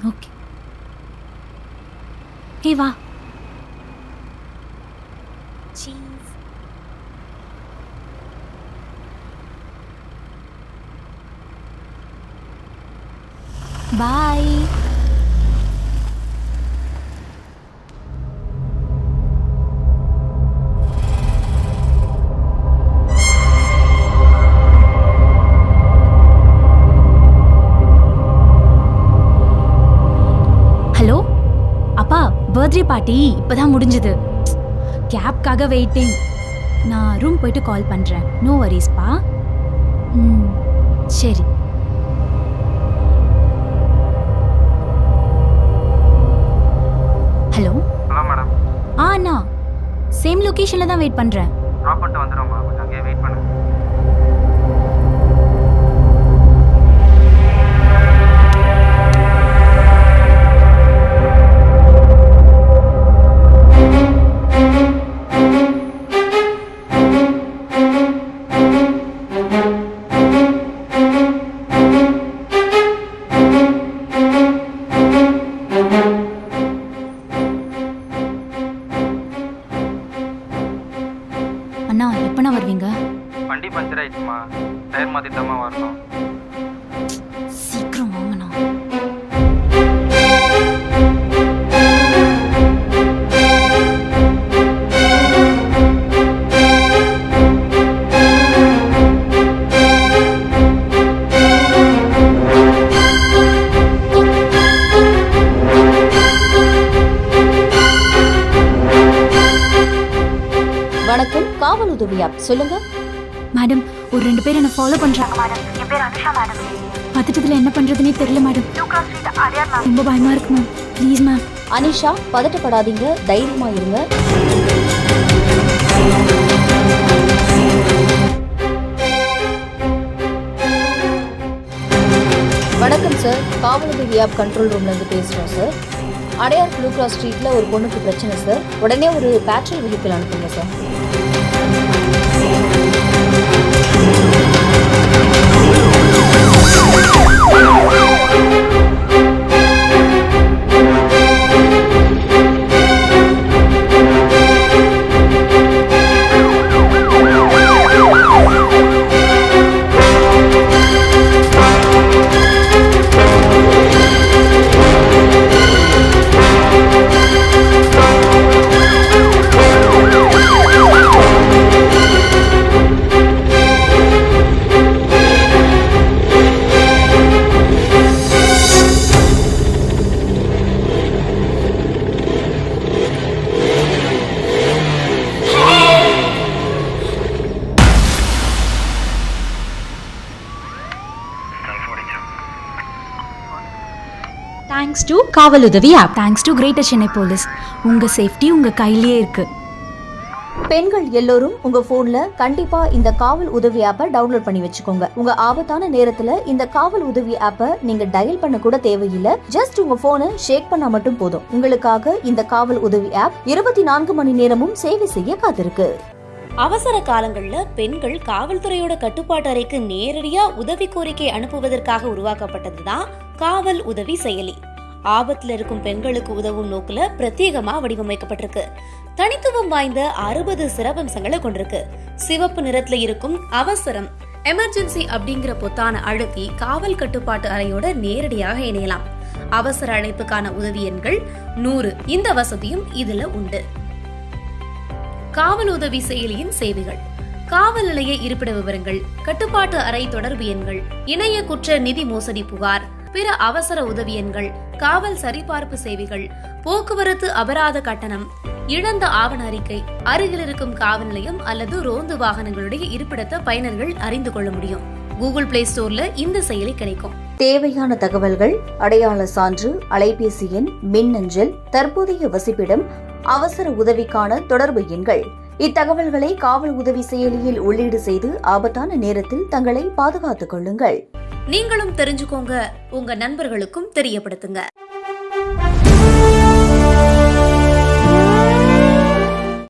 बंद होगी हे वाह। बाय। பர்த்டே பார்ட்டி இப்பதான் முடிஞ்சது. கேப்காக வெயிட்டிங் நான் ரூம் போயிட்டு கால் பண்ணுறேன் நோ வரிஸ்ப்பா ம் சரி. ஹலோ ஹலோ மேடம் ஆ அண்ணா. சேம் லொக்கேஷனில் தான் வெயிட் பண்ணுறேன் ட்ராப் பண்ணிட்டு வந்துடும்மா கொஞ்சம் அங்கேயே வெயிட் பண்ணுங்க. அண்ணா எப்பண்ணா வருவீங்க? வண்டி பஞ்சர் ஆயிடுச்சுமா. டயர் மாற்றிட்டமா வரணும். வணக்கம் காவல் உதவி ஆப் சொல்லுங்க. மேடம் ஒரு ரெண்டு பேர் என்ன ஃபாலோ பண்றாங்க மேடம் என் பேர் அனுஷா மேடம் பதட்டத்தில் என்ன பண்றதுனே தெரியல மேடம் ரொம்ப பயமா இருக்கு மேம் ப்ளீஸ் மேம் அனிஷா பதட்டப்படாதீங்க. தைரியமா இருங்க. வணக்கம் சார் காவல் உதவி ஆப் கண்ட்ரோல் ரூம்ல இருந்து பேசுறோம் சார் அடையார் ப்ளூ கிராஸ் ஸ்ட்ரீட்ல ஒரு பொண்ணுக்கு பிரச்சனை சார் உடனே ஒரு பேட்ரோல் வெஹிக்கிள் அனுப்புங்க சார் தேங்க்ஸ் டு காவல் உதவி app thanks to Greater Chennai police உங்க சேஃப்டி உங்க கையிலேயே இருக்கு. பெண்கள் எல்லோரும் உங்க போன்ல கண்டிப்பா இந்த காவல் உதவி ஆப்பை டவுன்லோட் பண்ணி வச்சுக்கோங்க. உங்க ஆபத்தான நேரத்துல இந்த காவல் உதவி ஆப்பை நீங்க டயல் பண்ண கூட தேவையில்லை. ஜஸ்ட் உங்க போனை ஷேக் பண்ணா மட்டும் போதும். உங்களுக்காக இந்த காவல் உதவி ஆப் இருபத்தி நான்கு மணி நேரமும் சேவை செய்ய காத்திருக்கு. அவசர காலங்கள்ல பெண்கள் காவல்துறையோட கட்டுப்பாட்டு அறைக்கு நேரடியா உதவி கோரிக்கை அனுப்புவதற்காக உருவாக்கப்பட்டதுதான் காவல் உதவி செயலி. ஆபத்துல இருக்கும் பெண்களுக்கு உதவும் நோக்குல பிரத்யேகமா வடிவமைக்கப்பட்டிருக்கு. தனித்துவம் வாய்ந்த அறுபது சிறப்பம்சங்களை கொண்டிருக்கு. சிவப்பு நிறத்துல இருக்கும் அவசரம். எமர்ஜென்சி அப்படிங்கிற பொத்தான அழுத்தி காவல் கட்டுப்பாட்டு அறையோட நேரடியாக இணையலாம். அவசர அழைப்புக்கான உதவி எண்கள் நூறு. இந்த வசதியும் இதுல உண்டு. காவல் உதவி செயலியின் சேவைகள். காவல் நிலைய இருப்பிட விவரங்கள் கட்டுப்பாட்டு அறை தொடர்பு எண்கள் இணைய குற்ற நிதி மோசடி புகார் பிற அவசர உதவி எண்கள் காவல் சரிபார்ப்பு சேவைகள் போக்குவரத்து அபராத கட்டணம் இழந்த ஆவண அறிக்கை அருகில் இருக்கும் காவல் நிலையம் அல்லது ரோந்து வாகனங்களுடைய இருப்பிடத்தை பயனர்கள் அறிந்து கொள்ள முடியும். கூகுள் பிளே ஸ்டோர்ல இந்த செயலி கிடைக்கும். தேவையான தகவல்கள் அடையாள சான்று அலைபேசி எண் மின்னஞ்சல் தற்போதைய வசிப்பிடம் அவசர உதவிக்கான தொடர்பு எண்கள். இத்தகவல்களை காவல் உதவி செயலியில் உள்ளீடு செய்து ஆபத்தான நேரத்தில் தங்களை பாதுகாத்துக் கொள்ளுங்கள். நீங்களும் தெரிஞ்சுக்கோங்க. உங்க நண்பர்களுக்கும் தெரியப்படுத்துங்க.